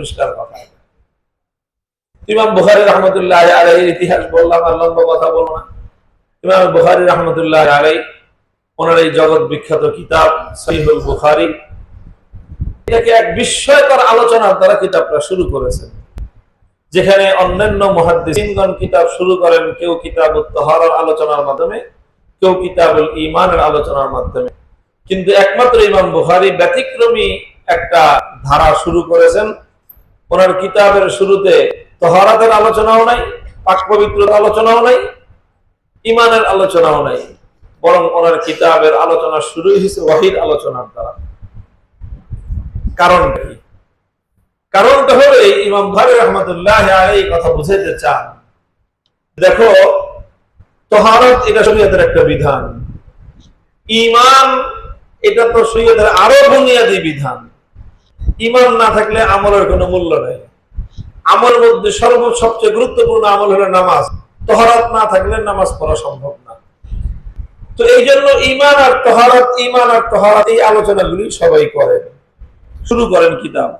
পরিষ্কার কথা। ইমাম বুখারি রহমতুল্লাহ আলাই ইতিহাস বললাম, আর লম্বা কথা বলব না। ইমাম বুখারি রহমতুল্লাহ আলাই ওনার এই জগৎ বিখ্যাত কিতাব, সহিহুল বুখারি, এটাকে এক বিস্ময়কর আলোচনার দ্বারা কিতাবটা শুরু করেছেন। যেখানে অন্যান্য মহাদ্দিসগণ কিতাব শুরু করেন, কেউ কিতাব উত্তহারের আলোচনার মাধ্যমে, কেউ কিতাবুল ইমানের আলোচনার মাধ্যমে। কিন্তু একমাত্র ইমাম বুহারি ব্যতিক্রমী একটা ধারা শুরু করেছেন ওনার কিতাবের শুরুতে তহরাতের আলোচনাও নাই, পাক পবিত্রতার আলোচনাও নাই ইমানের আলোচনাও নাই, বরং ওনার কিতাবের আলোচনা শুরু হয়েছে ওয়াহিদ আলোচনার দ্বারা। কারণ কি? কারণটা হলো ইমাম ভাবি রহমতুল্লাহ এই কথা বুঝাইতে চান। দেখো, তহারত এটা শরীয়তের একটা বিধান। ইমান এটা তো শরীয়তের আরও বুনিয়াদী বিধান। ইমান না থাকলে আমলের কোনো মূল্য নেই। আমল মধ্যে সর্ব সবচেয়ে গুরুত্বপূর্ণ আমল হলো নামাজ। তহরাত না থাকলে নামাজ পড়া সম্ভব না। তো এই জন্য ইমান আর তহারাত ইমান আর তহারাত এই আলোচনাগুলি সবাই করেন। শুরু করেন কিতাব।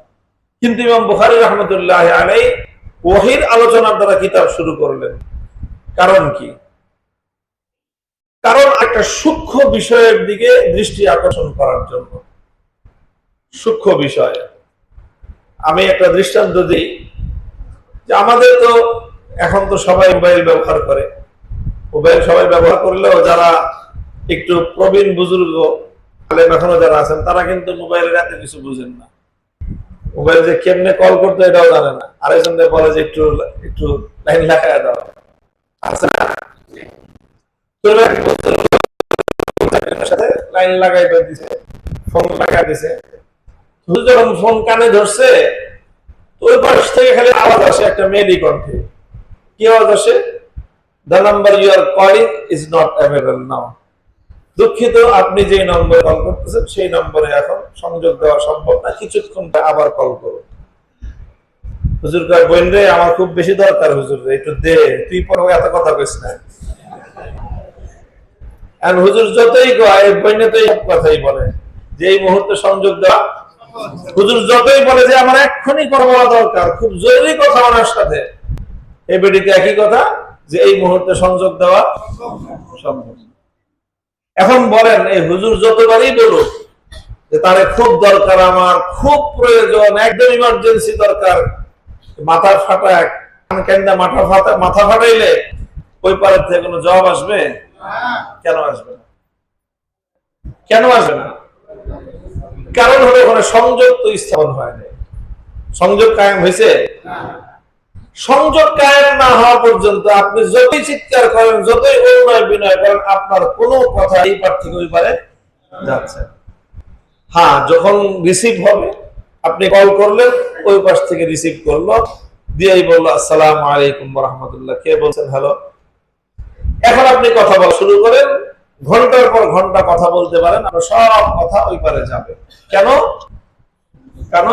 কিন্তু ইমাম বুখারি রহমতুল্লাহ আলাই ওহির আলোচনার দ্বারা কিতাব শুরু করলেন। কারণ কি? কারণ একটা সূক্ষ্ম বিষয়ের দিকে দৃষ্টি আকর্ষণ করার জন্য। সূক্ষ্ম বিষয়। আমি একটা দৃষ্টান্ত দিই যে আমাদের তো এখন তো সবাই মোবাইল ব্যবহার করে। মোবাইল সবাই ব্যবহার করলেও যারা একটু প্রবীণ বুজুর্গ এখনও যারা আছেন, তারা কিন্তু মোবাইলের এত কিছু বুঝেন না। মোবাইল যে কেমনে কল করতে এটাও জানে না। আরেকজনদের বলে যে একটু একটু লাইন লাগায় দাও। সাথে লাইন লাগাই দিছে, ফোন লাগাই দিছে। যখন ফোন কানে ধরছে ওই পাশ থেকে খালি আওয়াজ আসে একটা কণ্ঠে। কি আওয়াজ আসে? The number you are calling is not available now দুঃখিত আপনি যে নম্বরে কল করতেছেন সেই নম্বরে এখন সংযোগ দেওয়া সম্ভব না কিছুক্ষণ আবার কল করুন। হুজুর কয় রে আমার খুব বেশি দরকার হুজুর রে, একটু দে তুই পরে এত কথা কইস না। হুজুর যতই কয় বইনে তো এই কথাই বলে। যে এই মুহূর্তে সংযোগ দেওয়া হুজুর যতই বলে যে আমার এক্ষুনি বলা দরকার খুব জরুরি কথা ওনার সাথে। এই বেডিতে একই কথা যে এই মুহূর্তে সংযোগ দেওয়া সম্ভব। এখন বলেন এই হুজুর যতবারই বলুক যে তারে খুব দরকার আমার খুব প্রয়োজন একদম ইমার্জেন্সি দরকার মাথার ফাটা কান কেন্দা মাথা ফাটা মাথা ফাটাইলে ওই পারের থেকে কোনো জবাব আসবে? কেন আসবে না? কেন আসবে না? কারণ হলো ওখানে সংযোগ তো স্থাপন হয় হয়নি সংযোগ কায়েম হয়েছে? সংযোগ কায়েম না হওয়া পর্যন্ত আপনি যতই চিৎকার করেন যতই অনুনয় বিনয় করেন আপনার কোনো কথা এই পার থেকে ওই পারে যাচ্ছে। হ্যাঁ যখন রিসিভ হবে আপনি কল করলেন ওই পাশ থেকে রিসিভ করল দিয়েই বলল আসসালাম আলাইকুম রহমতুল্লাহ। কে বলছেন? হ্যালো এখন আপনি কথা বলা শুরু করেন। ঘণ্টার পর ঘণ্টা কথা বলতে পারেন, আপনার সব কথা ওই পারে যাবে। কেন? কেন?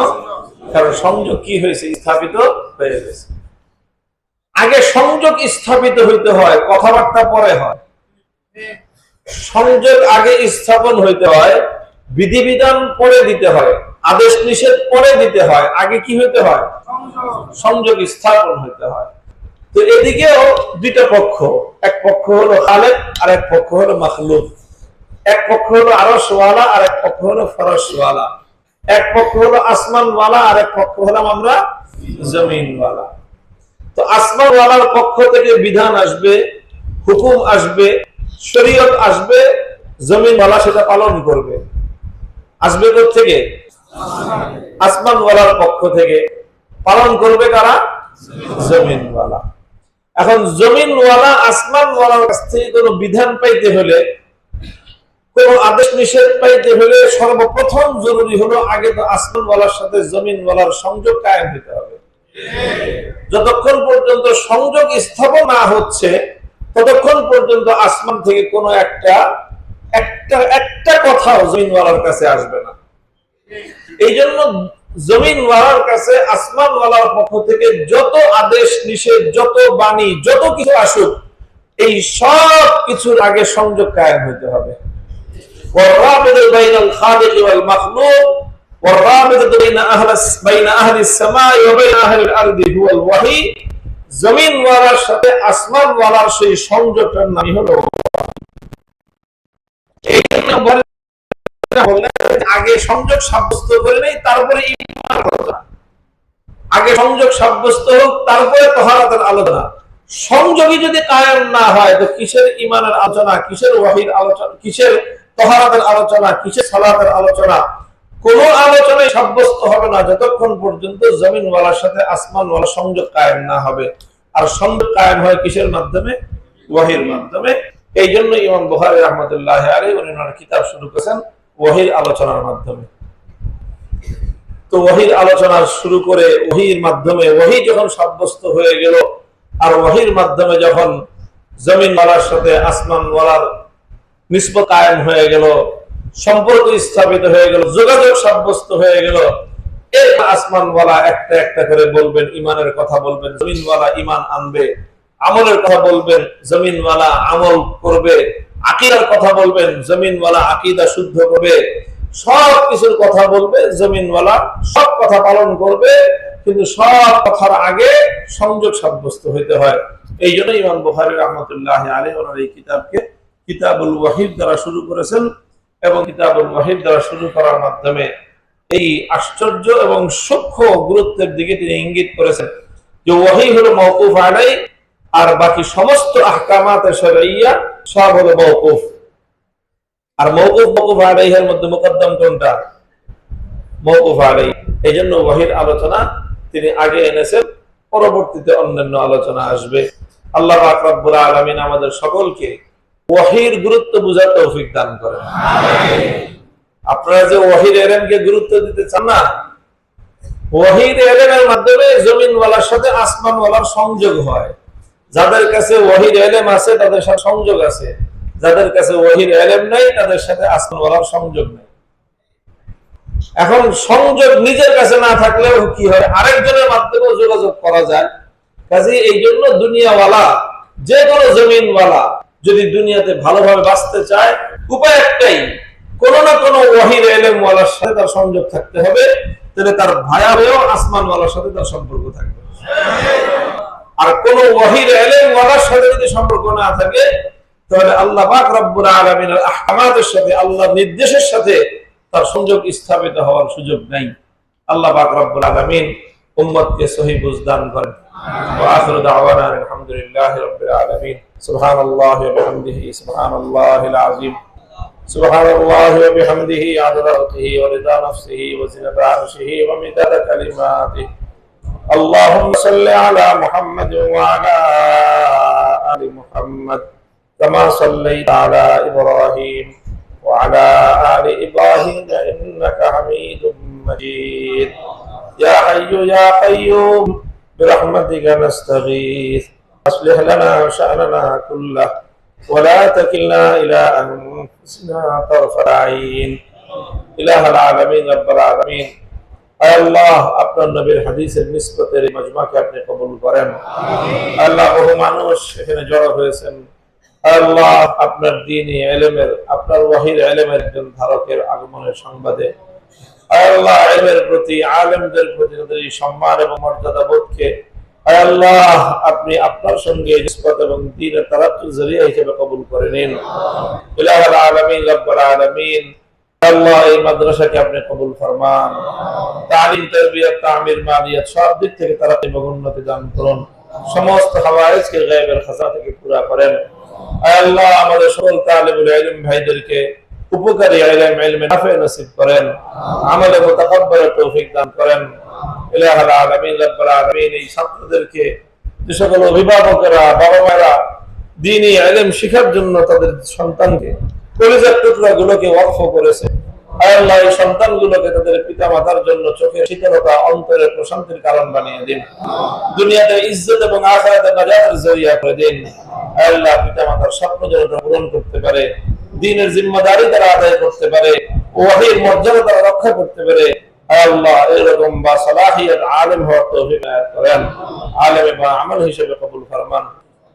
কারণ সংযোগ কি হয়েছে? স্থাপিত হয়ে গেছে। আগে সংযোগ স্থাপিত হইতে হয়, কথাবার্তা পরে হয়। সংযোগ আগে স্থাপন হইতে হয়, বিধিবিধান পরে দিতে হয়, আদেশ নিষেধ পরে দিতে হয়, আগে কি হইতে হয়? সংযোগ স্থাপন হইতে হয়। তো এদিকেও দুইটা পক্ষ, এক পক্ষ হলো খালেক আর এক পক্ষ হলো মাখলুক। এক পক্ষ হলো আরসওয়ালা আর এক পক্ষ হলো ফরসওয়ালা এক পক্ষ হলো আসমানওয়ালা আর এক পক্ষ হলাম আমরা জমিনওয়ালা। তো আসমানওয়ালার পক্ষ থেকে বিধান আসবে, হুকুম আসবে, শরীয়ত আসবে, জমিনওয়ালা সেটা পালন করবে। আসবে থেকে আসমানওয়ালার পক্ষ থেকে। পালন করবে কারা? জমিনওয়ালা। এখন জমিনওয়ালা, আসমানওয়ালার কাছ থেকে কোনো বিধান পাইতে হলে, কোন আদেশ নিষেধ পাইতে হলে সর্বপ্রথম জরুরি হলো আগে তো আসমানওয়ালার সাথে জমিনওয়ালার সংযোগ কায়েম হতে হবে। যতক্ষণ পর্যন্ত সংযোগ স্থাপন না হচ্ছে, ততক্ষণ পর্যন্ত আসমান থেকে কোনো একটা একটা একটা কথাও জমিনওয়ালার কাছে আসবে না। এই জন্য জমিনওয়ালার কাছে আসমানওয়ালার পক্ষ থেকে যত আদেশ নিষেধ যত বাণী যত কিছু আসুক এই সব কিছুর আগে সংযোগ কায়েম হতে হবে والرابط بين الخالق والمخلوق والرابطة بين أهل الس- بين أهل السماء وبين أهل الأرض هو الوحي জমিন ওয়ালার সাথে আসমান ওয়ালার সেই সংযোগটার নামই হলো এই আগে সংযোগ সাব্যস্ত করে নেই, তারপরে আগে সংযোগ সাব্যস্ত হোক, তারপরে তহারাতের আলোচনা। যদি না হয়, তো কিসের ইমানের আলোচনা, কিসের ওয়াহির আলোচনা, কিসের তহারাতের আলোচনা, কিসের সালাতের আলোচনা? কোন আলোচনায় সাব্যস্ত হবে না, যতক্ষণ পর্যন্ত জমিনওয়ালার সাথে আসমানওয়ালা সংযোগ কায়েম না হবে। আর সংযোগ কায়েম হয় কিসের মাধ্যমে? ওয়াহির মাধ্যমে। এই জন্য ইমাম বুখারী রহমতুল্লাহ আলী উনি কিতাব শুরু করেছেন ওয়াহির আলোচনার মাধ্যমে। তো ওহির আলোচনা শুরু করে ওহির মাধ্যমে, ওহি যখন সাব্যস্ত হয়ে গেল, আর ওহির মাধ্যমে যখন জমিন ওয়ালার সাথে আসমান ওয়ালার নিসবত কায়েম হয়ে গেল, সম্পর্ক স্থাপিত হয়ে গেল, যোগাযোগ সাব্যস্ত হয়ে গেল এর আসমান ওয়ালা একটা একটা করে বলবেন, ইমানের কথা বলবেন, জমিন ওয়ালা ইমান আনবে, আমলের কথা বলবেন, জমিন ওয়ালা আমল করবে আকিদার কথা বলবেন, জমিনওয়ালা আকিদা শুদ্ধ করবে, সব কিছুর কথা বলবে, জমিনওয়ালা সব কথা পালন করবে, কিন্তু সব কথার আগে সংযোগ সাব্যস্ত হইতে হয়। এই জন্য ইমাম বুখারী রহমতুল্লাহ আলী ওনার এই কিতাবকে কিতাবুল ওয়াহিদ দ্বারা শুরু করেছেন এবং কিতাবুল ওয়াহিদ দ্বারা শুরু করার মাধ্যমে এই আশ্চর্য এবং সূক্ষ্ম গুরুত্বের দিকে তিনি ইঙ্গিত করেছেন যে ওয়াহি হলো মওকুফ আলাই আর বাকি সমস্ত আলোচনা তিনি আগে এনেছেন, পরবর্তীতে অন্যান্য আলোচনা আসবে। আল্লাহ আকরাবুল আলমিন আমাদের সকলকে ওয়াহির গুরুত্ব বুঝার তৌফিক দান করেন। আপনারা যে ওয়াহির এলেমকে গুরুত্ব দিতে চান না, ওয়াহির এলেমের মাধ্যমে জমিনওয়ালার সাথে আসমানওয়ালার সংযোগ হয়। যাদের কাছে ওয়াহির এলেম আছে, তাদের সাথে সংযোগ আছে। যাদের কাছে ওয়াহির এলেম নাই, তাদের সাথে আসমানওয়ালার সংযোগ নেই। এখন সংযোগ নিজের কাছে না থাকলেও কি হয়? আরেকজনের মাধ্যমেও যোগাযোগ করা যায়। কাজে এই জন্য দুনিয়াওয়ালা, যে কোনো জমিনওয়ালা যদি দুনিয়াতে ভালোভাবে বাঁচতে চায়, উপায় একটাই, কোন না কোন ওয়াহির এলেমওয়ালার সাথে তার সংযোগ থাকতে হবে। তাহলে তার ভায়াবেও আসমানওয়ালার সাথে তার সম্পর্ক থাকবে। আর কোন ওয়াহির এলেমওয়ালার সাথে যদি সম্পর্ক না থাকে তাহলে আল্লাহ পাক রব্বুল আলামিনের আহকামাতের সাথে আল্লাহর নির্দেশের সাথে তার সংযোগ স্থাপিত হওয়ার সুযোগ নাই আল্লাহ পাক রব্বুল আলামিন উম্মতকে সহি বুঝদান করেন وآخر دعوانا أن الحمد لله رب العالمين سبحان الله وبحمده سبحان الله العظيم سبحان الله وبحمده عدد خلقه ورضا نفسه وزنة عرشه ومداد كلماته اللهم صل على محمد وعلى آل محمد كما صليت على إبراهيم وعلى آل إبراهيم إنك حميد مجيد. يا حي يا قيوم برحمتك نستغيث. أصلح لنا شأننا كله ولا تكلنا إلى أنفسنا طرفة عين. إله العالمين رب العالمين. আল্লাহ, আপনার নবীর হাদিসের এই মজমাকে আপনি কবুল করেন। আল্লাহ, বহু মানুষ জড়ো হয়েছেন। আল্লাহ, আপনার এলেমের, আপনার ওয়াহির এলেমের একজন ধারকের আগমনের সংবাদে। আল্লাহ প্রতি, আলেমদের প্রতি তাদের এই সম্মান এবং মর্যাদা বোধকে। আল্লাহ, আপনি আপনার সঙ্গে এবং দিনের তারাক্কুর জরিয়া হিসেবে কবুল করে নিন। ইলাহুল আল্লাহ এই মাদ্রাসাকে আপনি কবুল ফরমান। তালিম, তরবিয়ত তামির মালিয়াত সব দিক থেকে তারা উন্নতি দান করুন। সমস্ত হাওয়াইজকে গায়েবের খাজা থেকে পুরা করেন। আল্লাহ আমাদের সকল তালিবুল ইলম ভাইদেরকে উপকারী ইলম ইলমে নাফে নসিব করেন। আমলে মুতাকাব্বাল তৌফিক দান করেন। ইলাহুল আলামিন, রব্বুল আলামিন এই ছাত্রদেরকে যে সকল অভিভাবকেরা বাবা মায়েরা দিনই ইলম শেখার জন্য তাদের সন্তানকে কলেজের টুকরা গুলোকে ওয়াকফ করেছে। আল্লাহ এই সন্তানগুলোকে তাদের পিতা মাতার জন্য চোখের শীতলতা অন্তরের প্রশান্তির কারণ বানিয়ে দিন দুনিয়াতে ইজ্জত এবং আখেরাতে নাজাতের জরিয়া করে দিন আয় আল্লাহ পিতা মাতার স্বপ্ন যেন তারা পূরণ করতে পারে দিনের জিম্মাদারি তারা আদায় করতে পারে ওয়াহির মর্যাদা তারা রক্ষা করতে পারে আয় আল্লাহ এরকম বা সালাহিয়াত আলেম হওয়ার তৌফিক আয়াত করেন আলেম বা আমল হিসেবে কবুল ফরমান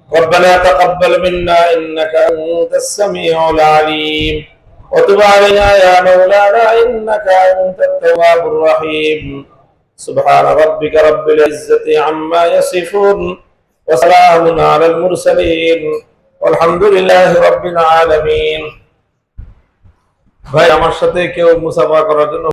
ربنا تقبل منا انك انت السميع العليم وتب علينا يا مولانا إنك أنت التواب الرحيم سبحان ربك رب العزة عما يصفون وسلام على المرسلين والحمد لله رب العالمين ভাই আমার সাথে কেউ মুসাফা করার জন্য